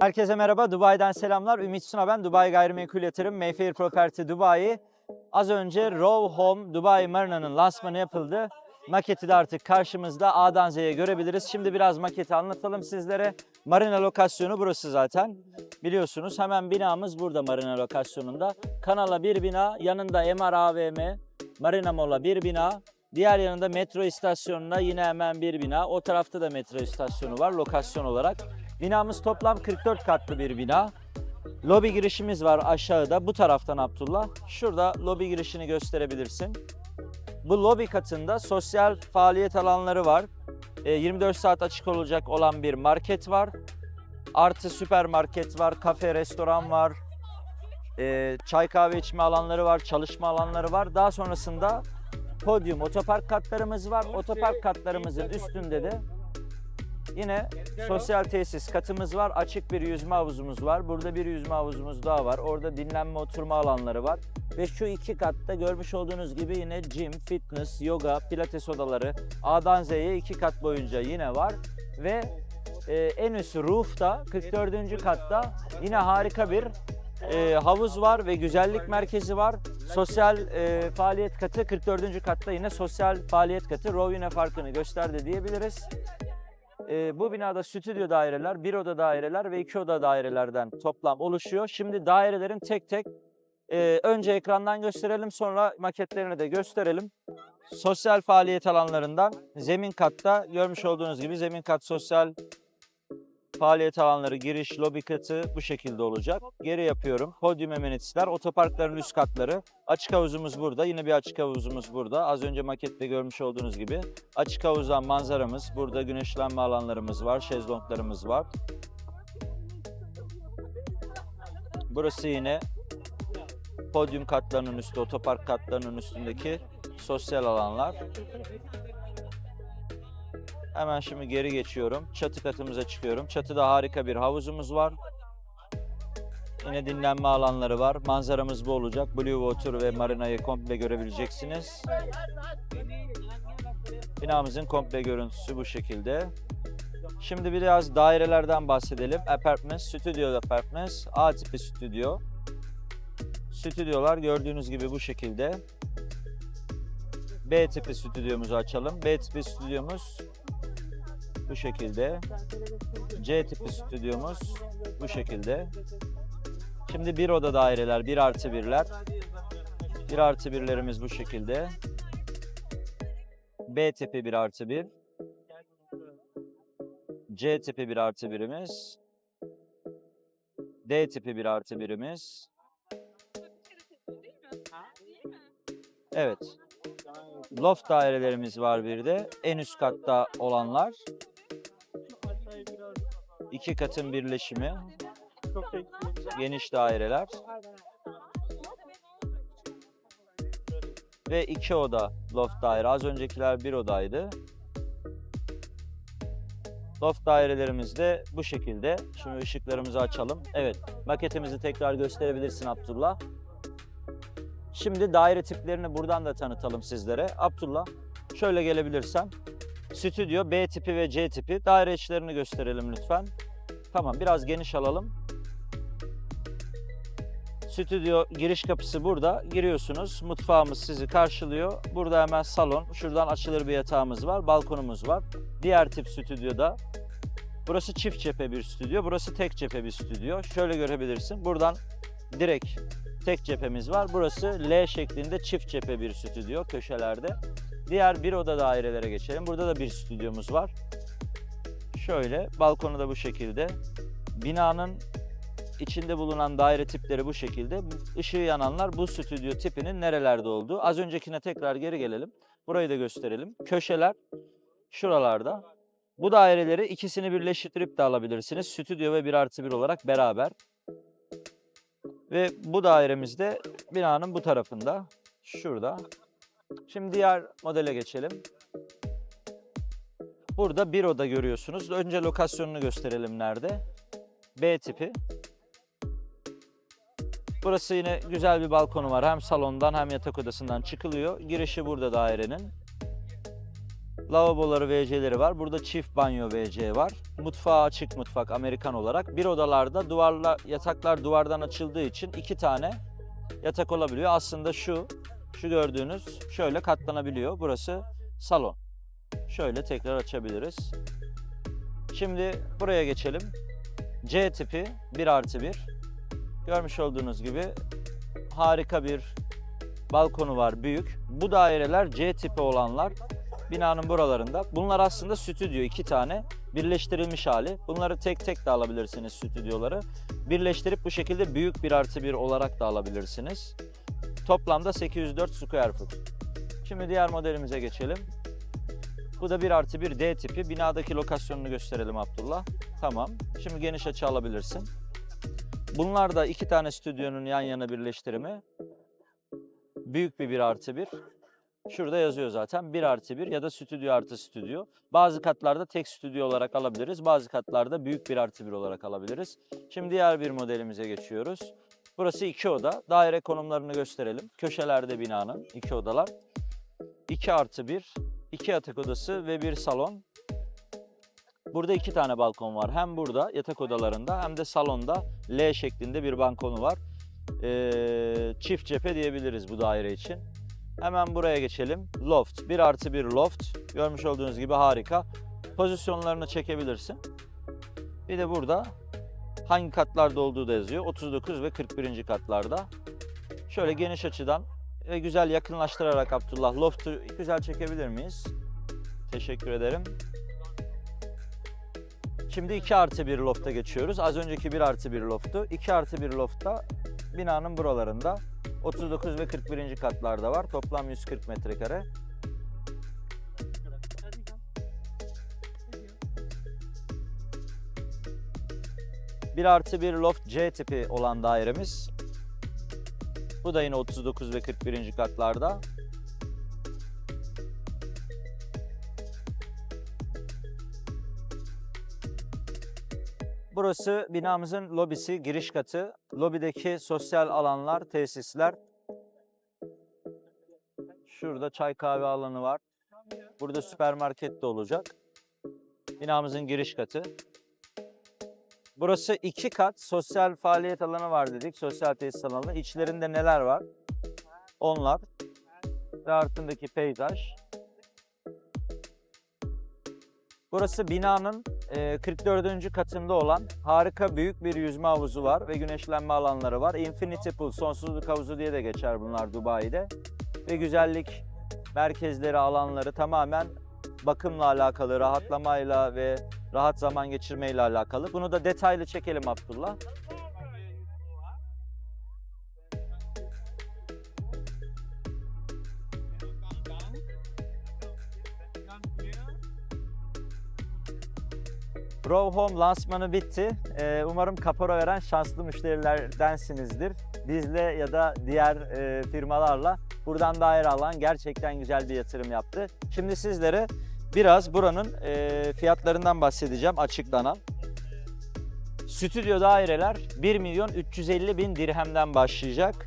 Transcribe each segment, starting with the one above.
Herkese merhaba, Dubai'den selamlar. Ümit Suna ben, Dubai Gayrimenkul Yatırım, Mayfair Property Dubai. Az önce Row Home Dubai Marina'nın lansmanı yapıldı. Maketi de artık karşımızda A'dan Z'ye görebiliriz. Şimdi biraz maketi anlatalım sizlere. Marina lokasyonu burası zaten. Biliyorsunuz hemen binamız burada marina lokasyonunda. Kanala bir bina, yanında MR AVM, Marina Mall'a bir bina. Diğer yanında metro istasyonuna yine hemen bir bina. O tarafta da metro istasyonu var lokasyon olarak. Binamız toplam 44 katlı bir bina. Lobi girişimiz var aşağıda bu taraftan Abdullah. Şurada lobi girişini gösterebilirsin. Bu lobi katında sosyal faaliyet alanları var. E, 24 saat açık olacak olan bir market var. Artı süpermarket var, kafe, restoran var. E, çay kahve içme alanları var, çalışma alanları var. Daha sonrasında podyum, otopark katlarımız var. Otopark katlarımızın üstünde de Yine sosyal tesis katımız var. Açık bir yüzme havuzumuz var. Burada bir yüzme havuzumuz daha var. Orada dinlenme oturma alanları var. Ve şu iki katta görmüş olduğunuz gibi yine gym, fitness, yoga, pilates odaları A'dan Z'ye iki kat boyunca yine var. Ve e, en üst roof'ta 44. katta yine harika bir e, havuz var ve güzellik merkezi var. Sosyal e, faaliyet katı 44. katta yine sosyal faaliyet katı. Row yine farkını gösterdi diyebiliriz. Ee, bu binada stüdyo daireler, bir oda daireler ve iki oda dairelerden toplam oluşuyor. Şimdi dairelerin tek tek e, önce ekrandan gösterelim sonra maketlerini de gösterelim. Sosyal faaliyet alanlarından zemin katta görmüş olduğunuz gibi zemin kat sosyal faaliyet alanları, giriş, lobi katı bu şekilde olacak. Geri yapıyorum. Podyum amenitesler, otoparkların üst katları. Açık havuzumuz burada. Yine bir açık havuzumuz burada. Az önce makette görmüş olduğunuz gibi. Açık havuzdan manzaramız. Burada güneşlenme alanlarımız var. Şezlonglarımız var. Burası yine podyum katlarının üstü, otopark katlarının üstündeki sosyal alanlar. Hemen şimdi geri geçiyorum. Çatı katımıza çıkıyorum. Çatıda harika bir havuzumuz var. Yine dinlenme alanları var. Manzaramız bu olacak. Blue Water ve marinayı komple görebileceksiniz. Binamızın komple görüntüsü bu şekilde. Şimdi biraz dairelerden bahsedelim. Apartments, Studio Apartments, A tipi stüdyo. Stüdyolar gördüğünüz gibi bu şekilde. B tipi stüdyomuzu açalım. B tipi stüdyomuz bu şekilde. C tipi stüdyomuz bu şekilde. Şimdi bir oda daireler, bir artı birler. Bir artı birlerimiz bu şekilde. B tipi bir artı bir. C tipi bir artı birimiz. D tipi bir artı birimiz. Evet. Loft dairelerimiz var bir de. En üst katta olanlar. İki katın birleşimi. Geniş daireler. Ve iki oda loft daire. Az öncekiler bir odaydı. Loft dairelerimiz de bu şekilde. Şimdi ışıklarımızı açalım. Evet, maketimizi tekrar gösterebilirsin Abdullah. Şimdi daire tiplerini buradan da tanıtalım sizlere. Abdullah, şöyle gelebilirsen. Stüdyo B tipi ve C tipi. Daire içlerini gösterelim lütfen. Tamam, biraz geniş alalım. Stüdyo giriş kapısı burada. Giriyorsunuz. Mutfağımız sizi karşılıyor. Burada hemen salon. Şuradan açılır bir yatağımız var. Balkonumuz var. Diğer tip stüdyoda. Burası çift cephe bir stüdyo. Burası tek cephe bir stüdyo. Şöyle görebilirsin. Buradan direkt tek cephemiz var. Burası L şeklinde çift cephe bir stüdyo köşelerde. Diğer bir oda dairelere geçelim. Burada da bir stüdyomuz var. Şöyle balkonu da bu şekilde. Binanın içinde bulunan daire tipleri bu şekilde. Işığı yananlar bu stüdyo tipinin nerelerde olduğu. Az öncekine tekrar geri gelelim. Burayı da gösterelim. Köşeler şuralarda. Bu daireleri ikisini birleştirip de alabilirsiniz. Stüdyo ve bir artı bir olarak beraber. Ve bu dairemizde binanın bu tarafında. Şurada. Şimdi diğer modele geçelim. Burada bir oda görüyorsunuz. Önce lokasyonunu gösterelim nerede. B tipi. Burası yine güzel bir balkonu var. Hem salondan hem yatak odasından çıkılıyor. Girişi burada dairenin. Lavaboları WC'leri var. Burada çift banyo WC var. Mutfağı açık mutfak Amerikan olarak. Bir odalarda duvarlar, yataklar duvardan açıldığı için iki tane yatak olabiliyor. Aslında şu, şu gördüğünüz şöyle katlanabiliyor. Burası salon. Şöyle tekrar açabiliriz. Şimdi buraya geçelim. C tipi 1 artı 1. Görmüş olduğunuz gibi harika bir balkonu var büyük. Bu daireler C tipi olanlar binanın buralarında. Bunlar aslında stüdyo iki tane birleştirilmiş hali. Bunları tek tek de alabilirsiniz stüdyoları. Birleştirip bu şekilde büyük bir artı bir olarak da alabilirsiniz. Toplamda 804 square foot. Şimdi diğer modelimize geçelim. Bu da 1 artı 1 D tipi. Binadaki lokasyonunu gösterelim Abdullah. Tamam. Şimdi geniş açı alabilirsin. Bunlar da iki tane stüdyonun yan yana birleştirimi. Büyük bir 1 artı 1. Şurada yazıyor zaten 1 artı 1 ya da stüdyo artı stüdyo. Bazı katlarda tek stüdyo olarak alabiliriz. Bazı katlarda büyük 1 artı 1 olarak alabiliriz. Şimdi diğer bir modelimize geçiyoruz. Burası iki oda. Daire konumlarını gösterelim. Köşelerde binanın iki odalar. 2 artı 1, 2 yatak odası ve bir salon. Burada iki tane balkon var. Hem burada yatak odalarında hem de salonda L şeklinde bir balkonu var. Ee, çift cephe diyebiliriz bu daire için. Hemen buraya geçelim. Loft. 1 artı 1 loft. Görmüş olduğunuz gibi harika. Pozisyonlarını çekebilirsin. Bir de burada hangi katlarda olduğu da yazıyor. 39 ve 41. katlarda. Şöyle geniş açıdan ve güzel yakınlaştırarak Abdullah loft'u güzel çekebilir miyiz? Teşekkür ederim. Şimdi 2 artı 1 lofta geçiyoruz. Az önceki 1 artı 1 loftu. 2 artı 1 lofta binanın buralarında 39 ve 41. katlarda var. Toplam 140 metrekare. Bir artı bir loft C tipi olan dairemiz. Bu da yine 39 ve 41. katlarda. Burası binamızın lobisi, giriş katı. Lobideki sosyal alanlar, tesisler. Şurada çay kahve alanı var. Burada süpermarket de olacak. Binamızın giriş katı. Burası iki kat sosyal faaliyet alanı var dedik. Sosyal tesis alanı. İçlerinde neler var? Onlar. Ve altındaki peyzaj. Burası binanın e, 44. katında olan harika büyük bir yüzme havuzu var ve güneşlenme alanları var. Infinity Pool, sonsuzluk havuzu diye de geçer bunlar Dubai'de. Ve güzellik merkezleri, alanları tamamen bakımla alakalı, rahatlamayla ve rahat zaman geçirmeyle alakalı. Bunu da detaylı çekelim Abdullah. Row Home lansmanı bitti. Ee, umarım kapora veren şanslı müşterilerdensinizdir. Bizle ya da diğer e, firmalarla buradan daire alan gerçekten güzel bir yatırım yaptı. Şimdi sizlere biraz buranın e, fiyatlarından bahsedeceğim açıklanan. Stüdyo daireler 1 milyon 350 bin dirhemden başlayacak.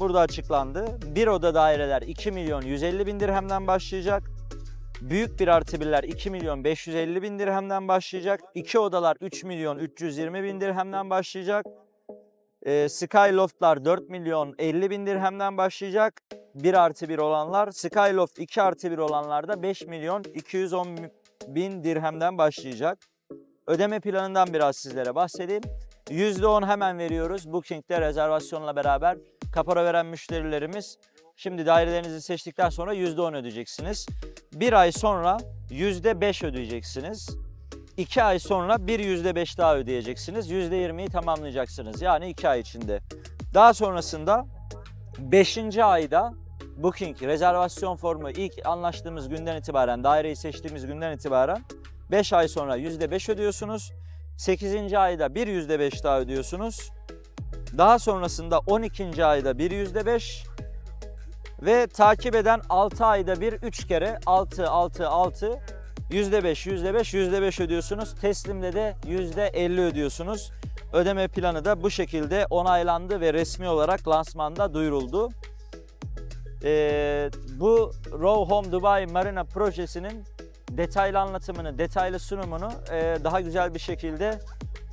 Burada açıklandı. Bir oda daireler 2 milyon 150 bin dirhemden başlayacak. Büyük bir artı birler 2 milyon 550 bin dirhemden başlayacak. İki odalar 3 milyon 320 bin dirhemden başlayacak. Ee, Skyloft'lar 4 milyon 50 bin dirhemden başlayacak. 1 artı 1 olanlar. Skyloft 2 artı 1 olanlar da 5 milyon 210 bin dirhemden başlayacak. Ödeme planından biraz sizlere bahsedeyim. %10 hemen veriyoruz. Booking'de rezervasyonla beraber kapora veren müşterilerimiz Şimdi dairelerinizi seçtikten sonra %10 ödeyeceksiniz. Bir ay sonra %5 ödeyeceksiniz. İki ay sonra bir %5 daha ödeyeceksiniz. %20'yi tamamlayacaksınız. Yani iki ay içinde. Daha sonrasında 5. ayda booking, rezervasyon formu ilk anlaştığımız günden itibaren, daireyi seçtiğimiz günden itibaren 5 ay sonra %5 ödüyorsunuz. 8. ayda bir %5 daha ödüyorsunuz. Daha sonrasında 12. ayda bir %5, ve takip eden 6 ayda bir 3 kere 6 6 6 %5 %5 %5 ödüyorsunuz. Teslimde de %50 ödüyorsunuz. Ödeme planı da bu şekilde onaylandı ve resmi olarak lansmanda duyuruldu. Ee, bu Row Home Dubai Marina projesinin detaylı anlatımını, detaylı sunumunu e, daha güzel bir şekilde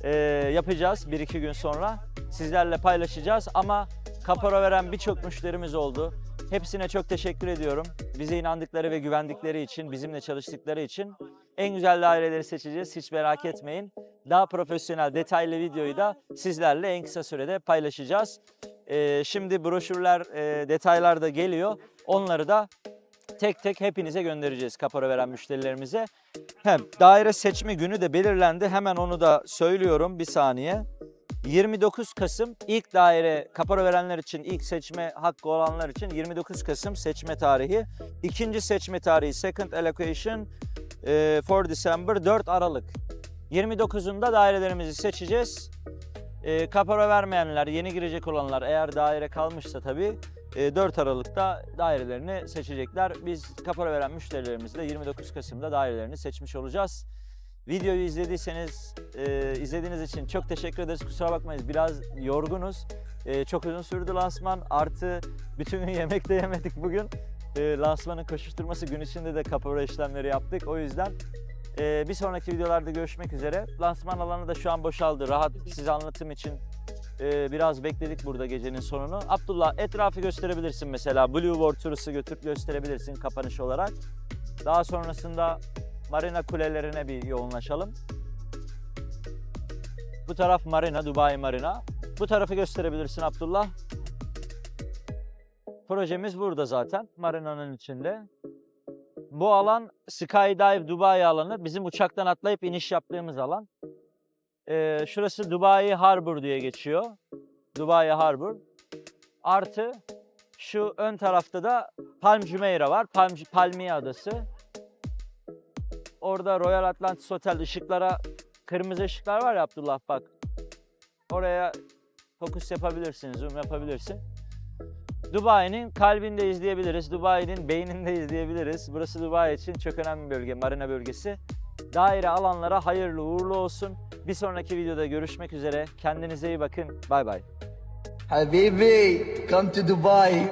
e, yapacağız bir iki gün sonra. Sizlerle paylaşacağız ama kapora veren birçok müşterimiz oldu. Hepsine çok teşekkür ediyorum. Bize inandıkları ve güvendikleri için, bizimle çalıştıkları için en güzel daireleri seçeceğiz. Hiç merak etmeyin. Daha profesyonel, detaylı videoyu da sizlerle en kısa sürede paylaşacağız. Ee, şimdi broşürler, e, detaylar da geliyor. Onları da tek tek hepinize göndereceğiz kapora veren müşterilerimize. Hem daire seçme günü de belirlendi. Hemen onu da söylüyorum bir saniye. 29 Kasım ilk daire kapora verenler için ilk seçme hakkı olanlar için 29 Kasım seçme tarihi. İkinci seçme tarihi second allocation e, for December 4 Aralık. 29'unda dairelerimizi seçeceğiz. E, kapora vermeyenler, yeni girecek olanlar eğer daire kalmışsa tabii e, 4 Aralık'ta dairelerini seçecekler. Biz kapora veren müşterilerimizle 29 Kasım'da dairelerini seçmiş olacağız. Videoyu izlediyseniz, e, izlediğiniz için çok teşekkür ederiz. Kusura bakmayın biraz yorgunuz. E, çok uzun sürdü lansman. Artı bütün gün yemek de yemedik bugün. E, lansmanın koşuşturması gün içinde de kapora işlemleri yaptık. O yüzden e, bir sonraki videolarda görüşmek üzere. Lansman alanı da şu an boşaldı. Rahat size anlatım için e, biraz bekledik burada gecenin sonunu. Abdullah etrafı gösterebilirsin mesela. Blue turası götürüp gösterebilirsin kapanış olarak. Daha sonrasında marina kulelerine bir yoğunlaşalım. Bu taraf marina, Dubai Marina. Bu tarafı gösterebilirsin Abdullah. Projemiz burada zaten, marinanın içinde. Bu alan Skydive Dubai alanı. Bizim uçaktan atlayıp iniş yaptığımız alan. Ee, şurası Dubai Harbor diye geçiyor. Dubai Harbor. Artı şu ön tarafta da Palm Jumeirah var. Palm, Palmiye Adası. Orada Royal Atlantis Hotel ışıklara kırmızı ışıklar var ya Abdullah bak. Oraya fokus yapabilirsin, zoom yapabilirsin. Dubai'nin kalbinde izleyebiliriz. Dubai'nin beyninde izleyebiliriz. Burası Dubai için çok önemli bir bölge, marina bölgesi. Daire alanlara hayırlı uğurlu olsun. Bir sonraki videoda görüşmek üzere. Kendinize iyi bakın. Bay bay. Habibi, come to Dubai.